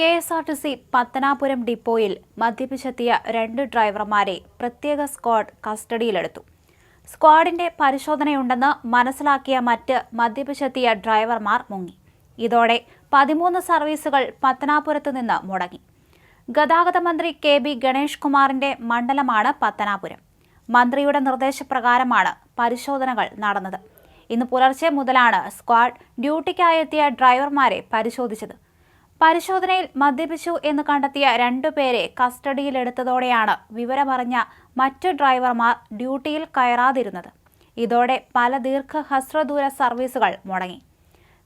K S R T C Pathanapuram ഡിപ്പോയിൽ മദ്യപിച്ചെത്തിയ രണ്ട് ഡ്രൈവർമാരെ പ്രത്യേക സ്ക്വാഡ് കസ്റ്റഡിയിലെടുത്തു. സ്ക്വാഡിന്റെ പരിശോധനയുണ്ടെന്ന് മനസ്സിലാക്കിയ മറ്റ് മദ്യപിച്ചെത്തിയ ഡ്രൈവർമാർ മുങ്ങി. ഇതോടെ പതിമൂന്ന് സർവീസുകൾ പത്തനാപുരത്ത് നിന്ന് മുടങ്ങി. ഗതാഗത മന്ത്രി കെ ബി ഗണേഷ് കുമാറിന്റെ മണ്ഡലമാണ് പത്തനാപുരം. മന്ത്രിയുടെ നിർദ്ദേശപ്രകാരമാണ് പരിശോധനകൾ നടന്നത്. ഇന്ന് പുലർച്ചെ മുതലാണ് സ്ക്വാഡ് ഡ്യൂട്ടിക്കായെത്തിയ ഡ്രൈവർമാരെ പരിശോധിച്ചത്. പരിശോധനയിൽ മദ്യപിച്ചു എന്ന് കണ്ടെത്തിയ രണ്ടുപേരെ കസ്റ്റഡിയിലെടുത്തതോടെയാണ് വിവരമറിഞ്ഞ മറ്റ് ഡ്രൈവർമാർ ഡ്യൂട്ടിയിൽ കയറാതിരുന്നത്. ഇതോടെ പല ദീർഘ ഹ്രസ്വദൂര സർവീസുകൾ മുടങ്ങി.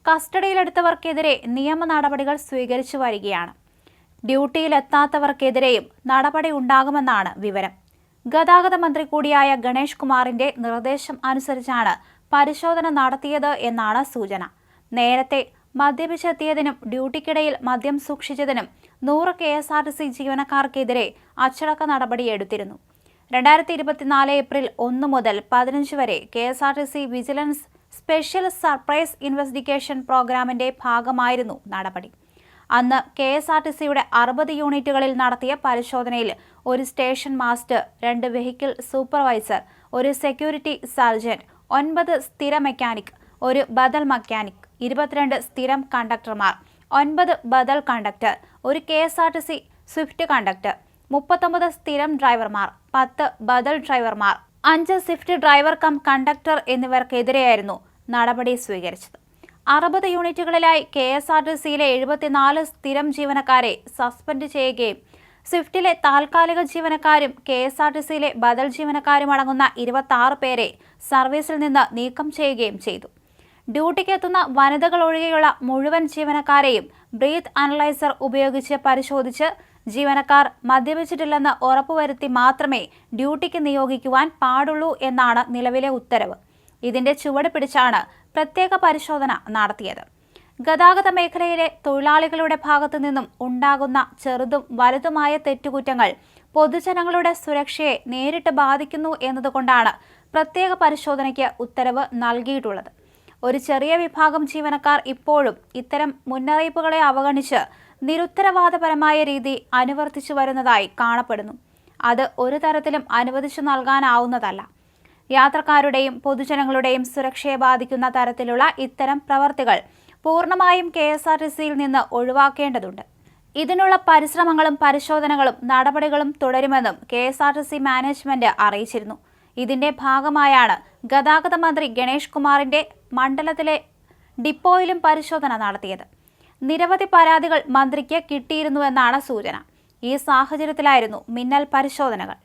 കസ്റ്റഡിയിലെടുത്തവർക്കെതിരെ നിയമ നടപടികൾ സ്വീകരിച്ചു വരികയാണ്. ഡ്യൂട്ടിയിലെത്താത്തവർക്കെതിരെയും നടപടി ഉണ്ടാകുമെന്നാണ് വിവരം. ഗതാഗത മന്ത്രി കൂടിയായ ഗണേഷ് കുമാറിന്റെ നിർദ്ദേശം അനുസരിച്ചാണ് പരിശോധന നടത്തിയത് എന്നാണ് സൂചന. നേരത്തെ മദ്യപിച്ചെത്തിയതിനും ഡ്യൂട്ടിക്കിടയിൽ മദ്യം സൂക്ഷിച്ചതിനും നൂറ് K S R T C ജീവനക്കാർക്കെതിരെ അച്ചടക്ക നടപടിയെടുത്തിരുന്നു രണ്ടായിരത്തി ഇരുപത്തിനാല് ഏപ്രിൽ ഒന്ന് മുതൽ പതിനഞ്ച് വരെ K S R T C vigilance special surprise investigation പ്രോഗ്രാമിന്റെ ഭാഗമായിരുന്നു നടപടി. അന്ന് കെ എസ് ആർ ടി സിയുടെ അറുപത് യൂണിറ്റുകളിൽ നടത്തിയ പരിശോധനയിൽ ഒരു സ്റ്റേഷൻ മാസ്റ്റർ രണ്ട് വെഹിക്കിൾ സൂപ്പർവൈസർ ഒരു സെക്യൂരിറ്റി സർജന്റ് ഒൻപത് സ്ഥിര മെക്കാനിക് ഒരു ബദൽ മെക്കാനിക് ഇരുപത്തിരണ്ട് സ്ഥിരം കണ്ടക്ടർമാർ ഒൻപത് ബദൽ കണ്ടക്ടർ ഒരു K S R T C swift conductor മുപ്പത്തൊമ്പത് സ്ഥിരം ഡ്രൈവർമാർ പത്ത് ബദൽ ഡ്രൈവർമാർ. അഞ്ച് സ്വിഫ്റ്റ് ഡ്രൈവർ കം കണ്ടക്ടർ എന്നിവർക്കെതിരെയായിരുന്നു നടപടി സ്വീകരിച്ചത്. അറുപത് യൂണിറ്റുകളിലായി കെ എസ് ആർ ടി സിയിലെ എഴുപത്തിനാല് സ്ഥിരം ജീവനക്കാരെ സസ്പെൻഡ് ചെയ്യുകയും സ്വിഫ്റ്റിലെ താൽക്കാലിക ജീവനക്കാരും കെ എസ് ആർ ടി സിയിലെ ബദൽ ജീവനക്കാരും അടങ്ങുന്ന ഇരുപത്തി പേരെ സർവീസിൽ നിന്ന് നീക്കം ചെയ്യുകയും ചെയ്തു. ഡ്യൂട്ടിക്ക് എത്തുന്ന വനിതകൾ ഒഴികെയുള്ള മുഴുവൻ ജീവനക്കാരെയും ബ്രീത്ത് അനലൈസർ ഉപയോഗിച്ച് പരിശോധിച്ച് ജീവനക്കാർ മദ്യപിച്ചിട്ടില്ലെന്ന് ഉറപ്പുവരുത്തി മാത്രമേ ഡ്യൂട്ടിക്ക് നിയോഗിക്കുവാൻ പാടുള്ളൂ എന്നാണ് നിലവിലെ ഉത്തരവ്. ഇതിന്റെ ചുവട് പിടിച്ചാണ് പ്രത്യേക പരിശോധന നടത്തിയത്. ഗതാഗത മേഖലയിലെ തൊഴിലാളികളുടെ ഭാഗത്തു നിന്നും ഉണ്ടാകുന്ന ചെറുതും വലുതുമായ തെറ്റുകുറ്റങ്ങൾ പൊതുജനങ്ങളുടെ സുരക്ഷയെ നേരിട്ട് ബാധിക്കുന്നു എന്നതുകൊണ്ടാണ് പ്രത്യേക പരിശോധനയ്ക്ക് ഉത്തരവ് നൽകിയിട്ടുള്ളത്. ഒരു ചെറിയ വിഭാഗം ജീവനക്കാർ ഇപ്പോഴും ഇത്തരം മുന്നറിയിപ്പുകളെ അവഗണിച്ച് നിരുത്തരവാദപരമായ രീതി അനുവർത്തിച്ചു വരുന്നതായി കാണപ്പെടുന്നു. അത് ഒരു തരത്തിലും അനുവദിച്ചു നൽകാനാവുന്നതല്ല. യാത്രക്കാരുടെയും പൊതുജനങ്ങളുടെയും സുരക്ഷയെ ബാധിക്കുന്ന തരത്തിലുള്ള ഇത്തരം പ്രവർത്തികൾ പൂർണമായും കെ എസ് ആർ ടി സിയിൽ നിന്ന് ഒഴിവാക്കേണ്ടതുണ്ട്. ഇതിനുള്ള പരിശ്രമങ്ങളും പരിശോധനകളും നടപടികളും തുടരുമെന്നും K S R T C management അറിയിച്ചിരുന്നു. ഇതിന്റെ ഭാഗമായാണ് ഗതാഗത മന്ത്രി ഗണേഷ് കുമാറിന്റെ മണ്ഡലത്തിലെ ഡിപ്പോയിലും പരിശോധന നടത്തിയത്. നിരവധി പരാതികൾ മന്ത്രിക്ക് കിട്ടിയിരുന്നുവെന്നാണ് സൂചന. ഈ സാഹചര്യത്തിലായിരുന്നു മിന്നൽ പരിശോധനകൾ.